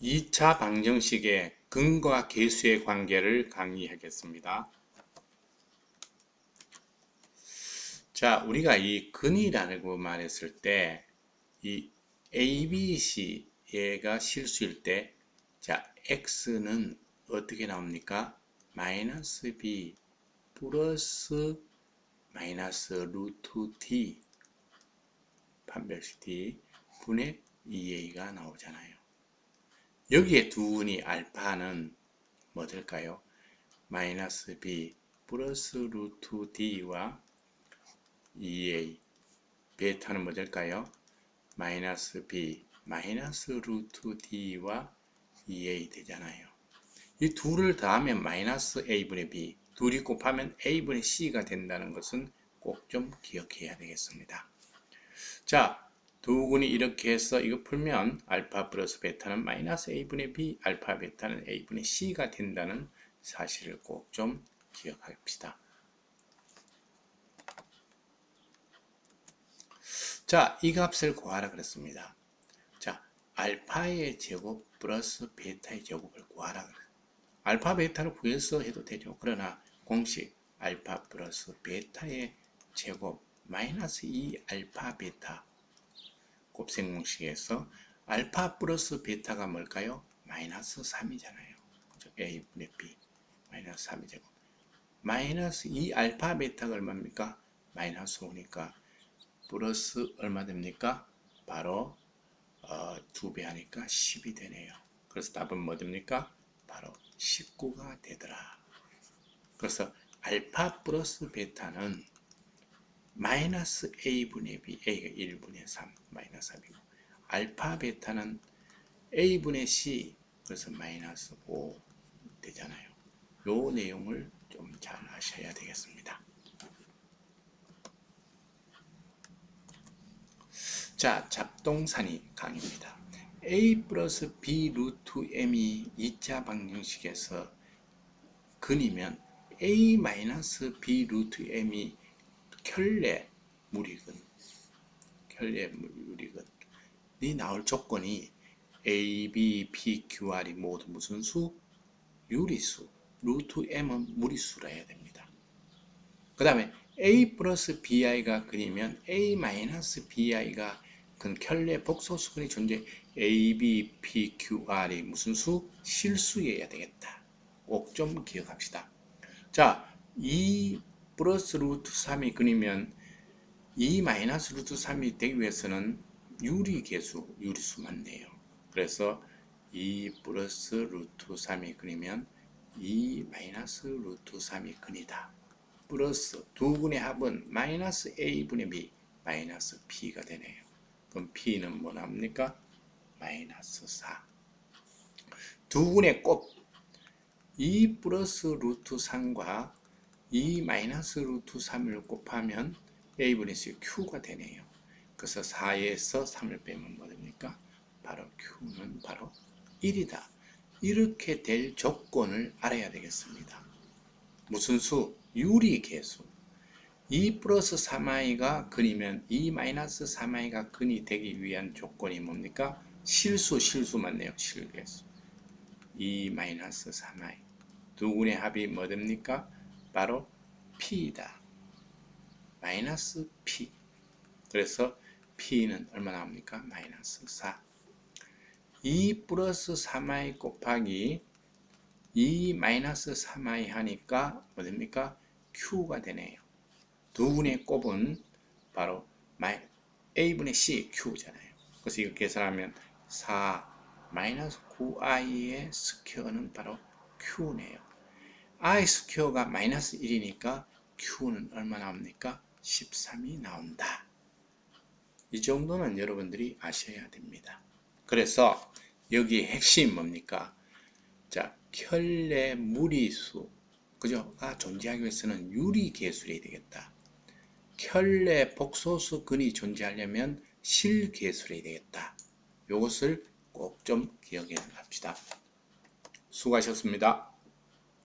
2차 방정식의 근과 계수의 관계를 강의하겠습니다. 자, 우리가 이 근이라고 말했을 때, 이 A, B, C 얘가 실수일 때, 자, X는 어떻게 나옵니까? 마이너스 B 플러스 마이너스 루트 D 판별식 D 분의 2A가 나오잖아요. 여기에 두운이 알파는 뭐 될까요? 마이너스 b 플러스 루트 d와 2a 베타는 뭐 될까요? 마이너스 b 마이너스 루트 d와 2a 되잖아요. 이 둘을 더하면 마이너스 a분의 b 둘이 곱하면 a분의 c가 된다는 것은 꼭 좀 기억해야 되겠습니다. 자, 두근이 이렇게 해서 이거 풀면 알파 플러스 베타는 마이너스 a분의 b, 알파 베타는 a분의 c가 된다는 사실을 꼭 좀 기억합시다. 자, 이 값을 구하라 그랬습니다. 자, 알파의 제곱 플러스 베타의 제곱을 구하라 그랬 알파 베타를 구해서 해도 되죠. 그러나 공식 알파 플러스 베타의 제곱 마이너스 2 알파 베타 곱셈 공식에서 알파 플러스 베타가 뭘까요? 마이너스 3이잖아요. a분의 b 마이너스 3이죠. 마이너스 2 알파 베타가 얼마입니까? 마이너스 5니까 플러스 얼마 됩니까? 바로 어, 2배 하니까 10이 되네요. 그래서 답은 뭐 됩니까? 바로 19가 되더라. 그래서 알파 플러스 베타는 마이너스 a분의 b, a가 1분의 3, 마이너스 3이고 알파 베타는 a분의 c, 그래서 마이너스 5 되잖아요. 요 내용을 좀 잘 아셔야 되겠습니다. 자, 잡동사니 강의입니다. a 플러스 b 루트 m이 2차 방정식에서 근이면 a 마이너스 b 루트 m이 켤레 무리근 켤레 무리근이 나올 조건이 A, B, P, Q, R이 모두 무슨 수? 유리수. 루트 M은 무리수라 해야 됩니다. 그 다음에 A 플러스 BI가 그리면 A 마이너스 BI가 그 켤레 복소수근이 존재 A, B, P, Q, R이 무슨 수? 실수여야 되겠다. 꼭 좀 기억합시다. 자, 이 플러스 루트 3이 그리면 2 마이너스 루트 3이 되기 위해서는 유리계수, 유리수만 돼요. 그래서 2 플러스 루트 3이 그리면 2 마이너스 루트 3이 근이다. 플러스 두 분의 합은 마이너스 a분의 b 마이너스 p가 되네요. 그럼 p는 뭐 나옵니까? 마이너스 4. 두 분의 곱 2 플러스 루트 3과 2 마이너스 루트 3을 곱하면 a분의 c q가 되네요. 그래서 4에서 3을 빼면 뭐 됩니까? 바로 q는 바로 1이다. 이렇게 될 조건을 알아야 되겠습니다. 무슨 수? 유리계수. 2 플러스 3i가 근이면 2 마이너스 3i가 근이 되기 위한 조건이 뭡니까? 실수, 실수 맞네요. 실계수. 2 마이너스 3i. 두 군의 합이 뭐 됩니까? 바로 P이다. 마이너스 P. 그래서 P는 얼마 나옵니까? 마이너스 4. 2 플러스 3i 곱하기 2 마이너스 3i 하니까 뭐 됩니까? Q가 되네요. 두 분의 곱은 바로 A분의 C, Q잖아요. 그래서 이거 계산하면 4 마이너스 9i의 스퀘어는 바로 Q네요. I 스퀘어가 마이너스 1이니까 q는 얼마 나옵니까? 13이 나온다. 이 정도는 여러분들이 아셔야 됩니다. 그래서 여기 핵심 뭡니까? 자, 켤레 무리수 그죠?가 존재하기 위해서는 유리 계술이 되겠다. 켤레 복소수 근이 존재하려면 실 계술이 되겠다. 이것을 꼭 좀 기억해 합시다. 수고하셨습니다.